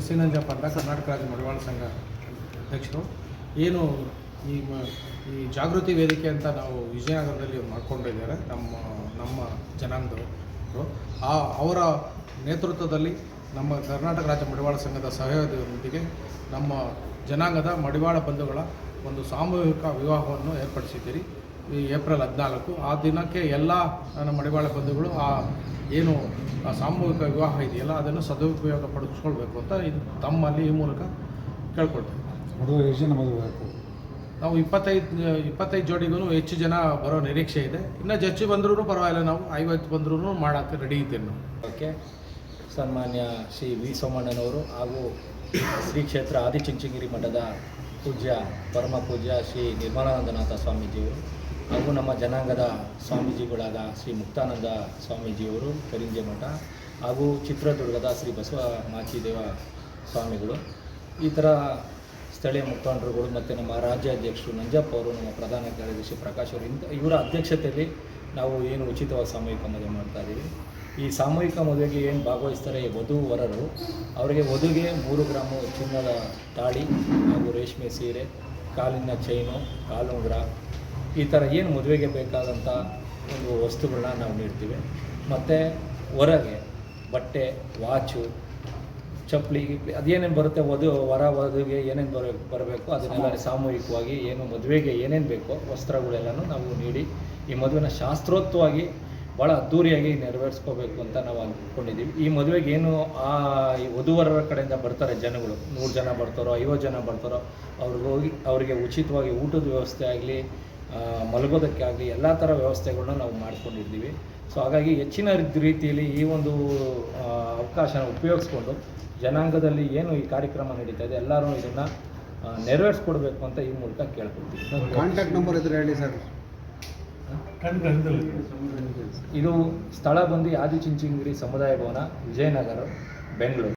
ಶ್ರೀನಂಜಪ್ಪ ಅಂತ ಕರ್ನಾಟಕ ರಾಜ್ಯ ಮಡಿವಾಳ ಸಂಘ ಅಧ್ಯಕ್ಷರು. ಏನು ಈ ಈ ಜಾಗೃತಿ ವೇದಿಕೆ ಅಂತ ನಾವು ವಿಜಯನಗರದಲ್ಲಿ ಮಾಡ್ಕೊಂಡಿದ್ದಾರೆ, ನಮ್ಮ ನಮ್ಮ ಜನಾಂಗದವರು. ಆ, ಅವರ ನೇತೃತ್ವದಲ್ಲಿ ನಮ್ಮ ಕರ್ನಾಟಕ ರಾಜ್ಯ ಮಡಿವಾಳ ಸಂಘದ ಸಹಯೋಗದೊಂದಿಗೆ ನಮ್ಮ ಜನಾಂಗದ ಮಡಿವಾಳ ಬಂಧುಗಳ ಒಂದು ಸಾಮೂಹಿಕ ವಿವಾಹವನ್ನು ಏರ್ಪಡಿಸಿದ್ದೀರಿ. ಈ ಏಪ್ರಿಲ್ ಹದಿನಾಲ್ಕು ಆ ದಿನಕ್ಕೆ ಎಲ್ಲ ನನ್ನ ಮಡಿವಾಳ ಬಂಧುಗಳು ಆ ಏನು ಆ ಸಾಮೂಹಿಕ ವಿವಾಹ ಇದೆಯಲ್ಲ ಅದನ್ನು ಸದುಪಯೋಗ ಪಡಿಸ್ಕೊಳ್ಬೇಕು ಅಂತ ಇದು ತಮ್ಮಲ್ಲಿ ಈ ಮೂಲಕ ಕೇಳ್ಕೊಳ್ತೀವಿ ಮದುವೆ ಎಷ್ಟು ಜನ ಮದುವೆ ನಾವು ಇಪ್ಪತ್ತೈದು ಇಪ್ಪತ್ತೈದು ಜೋಡಿಗೂ ಹೆಚ್ಚು ಜನ ಬರೋ ನಿರೀಕ್ಷೆ ಇದೆ. ಇನ್ನು ಜಜ್ಜಿ ಬಂದ್ರೂ ಪರವಾಗಿಲ್ಲ ನಾವು ಐವತ್ತು ಬಂದ್ರೂ ಮಾಡೋಕ್ಕೆ ರೆಡಿ ಇದ್ದೀವಿ ನಾವು. ಓಕೆ. ಸನ್ಮಾನ್ಯ ಶ್ರೀ ವಿ ಸೋಮಣ್ಣನವರು ಹಾಗೂ ಶ್ರೀ ಕ್ಷೇತ್ರ ಆದಿಚುಂಚನಗಿರಿ ಮಠದ ಪೂಜ್ಯ ಪರಮ ಪೂಜ್ಯ ಶ್ರೀ ನಿರ್ಮಲಾನಂದನಾಥ ಸ್ವಾಮೀಜಿಯವರು. ಹಾಗೂ ನಮ್ಮ ಜನಾಂಗದ ಸ್ವಾಮೀಜಿಗಳಾದ ಶ್ರೀ ಮುಕ್ತಾನಂದ ಸ್ವಾಮೀಜಿಯವರು, ಕರಿಂಜೆ ಮಠ ಹಾಗೂ ಚಿತ್ರದುರ್ಗದ ಶ್ರೀ ಬಸವ ಮಾಚಿದೇವ ಸ್ವಾಮಿಗಳು. ಈ ಥರ ಸ್ಥಳೀಯ ಮುಖಂಡರುಗಳು ಮತ್ತು ನಮ್ಮ ರಾಜ್ಯಾಧ್ಯಕ್ಷರು ನಂಜಪ್ಪ ಅವರು, ನಮ್ಮ ಪ್ರಧಾನ ಕಾರ್ಯದರ್ಶಿ ಪ್ರಕಾಶ್ ಅವರು ಇಂಥ ಇವರ ಅಧ್ಯಕ್ಷತೆಯಲ್ಲಿ ನಾವು ಏನು ಉಚಿತವಾದ ಸಾಮೂಹಿಕ ಮದುವೆ ಮಾಡ್ತಾ ಇದ್ದೀವಿ ಈ ಸಾಮೂಹಿಕ ಮದುವೆಗೆ ಏನು ಭಾಗವಹಿಸ್ತಾರೆ ವಧು ವರರು, ಅವರಿಗೆ ವಧುಗೆ ಮೂರು ಗ್ರಾಮ ಚಿನ್ನದ ತಾಳಿ ಹಾಗೂ ರೇಷ್ಮೆ ಸೀರೆ ಕಾಲಿನ ಚೈನು ಕಾಲುಂಗುರ ಈ ಥರ ಏನು ಮದುವೆಗೆ ಬೇಕಾದಂಥ ಒಂದು ವಸ್ತುಗಳನ್ನ ನಾವು ನೀಡ್ತೀವಿ. ಮತ್ತು ಹೊರಗೆ ಬಟ್ಟೆ ವಾಚು ಚಪ್ಪಲಿ ಗಿಪ್ಲಿ ಅದೇನೇನು ಬರುತ್ತೆ ವಧು ವರ ವಧುಗೆ ಏನೇನು ಬರ ಬರಬೇಕು ಅದನ್ನೆಲ್ಲ ಸಾಮೂಹಿಕವಾಗಿ ಏನು ಮದುವೆಗೆ ಏನೇನು ಬೇಕೋ ವಸ್ತ್ರಗಳೆಲ್ಲನೂ ನಾವು ನೀಡಿ ಈ ಮದುವೆನ ಶಾಸ್ತ್ರೋಕ್ತವಾಗಿ ಭಾಳ ಅದ್ಧೂರಿಯಾಗಿ ನೆರವೇರಿಸ್ಕೋಬೇಕು ಅಂತ ನಾವು ಅಂದ್ಕೊಂಡಿದ್ದೀವಿ. ಈ ಮದುವೆಗೆ ಏನು ಆ ವಧುವರರ ಕಡೆಯಿಂದ ಬರ್ತಾರೆ ಜನಗಳು. ನೂರು ಜನ ಬರ್ತಾರೋ, ಐವತ್ತು ಜನ ಬರ್ತಾರೋ, ಅವ್ರಿಗೆ ಹೋಗಿ ಅವರಿಗೆ ಉಚಿತವಾಗಿ ಊಟದ ವ್ಯವಸ್ಥೆ ಆಗಲಿ ಮಲಗೋದಕ್ಕೆ ಆಗಲಿ, ಎಲ್ಲ ಥರ ವ್ಯವಸ್ಥೆಗಳನ್ನ ನಾವು ಮಾಡ್ಕೊಂಡಿದ್ದೀವಿ. ಸೊ ಹಾಗಾಗಿ ಹೆಚ್ಚಿನ ರೀತಿಯಲ್ಲಿ ಈ ಒಂದು ಅವಕಾಶನ ಉಪಯೋಗಿಸ್ಕೊಂಡು ಜನಾಂಗದಲ್ಲಿ ಏನು ಈ ಕಾರ್ಯಕ್ರಮ ನಡೀತಾ ಇದೆ, ಎಲ್ಲರೂ ಇದನ್ನು ನೆರವೇರಿಸ್ಕೊಡ್ಬೇಕು ಅಂತ ಈ ಮೂಲಕ ಕೇಳ್ಕೊಳ್ತೀವಿ. ಕಾಂಟ್ಯಾಕ್ಟ್ ನಂಬರ್ ಇದ್ರೆ ಹೇಳಿ ಸರ್. ಇದು ಸ್ಥಳ ಬಂದು ಆದಿಚುಂಚನಗಿರಿ ಸಮುದಾಯ ಭವನ ವಿಜಯನಗರ ಬೆಂಗಳೂರು.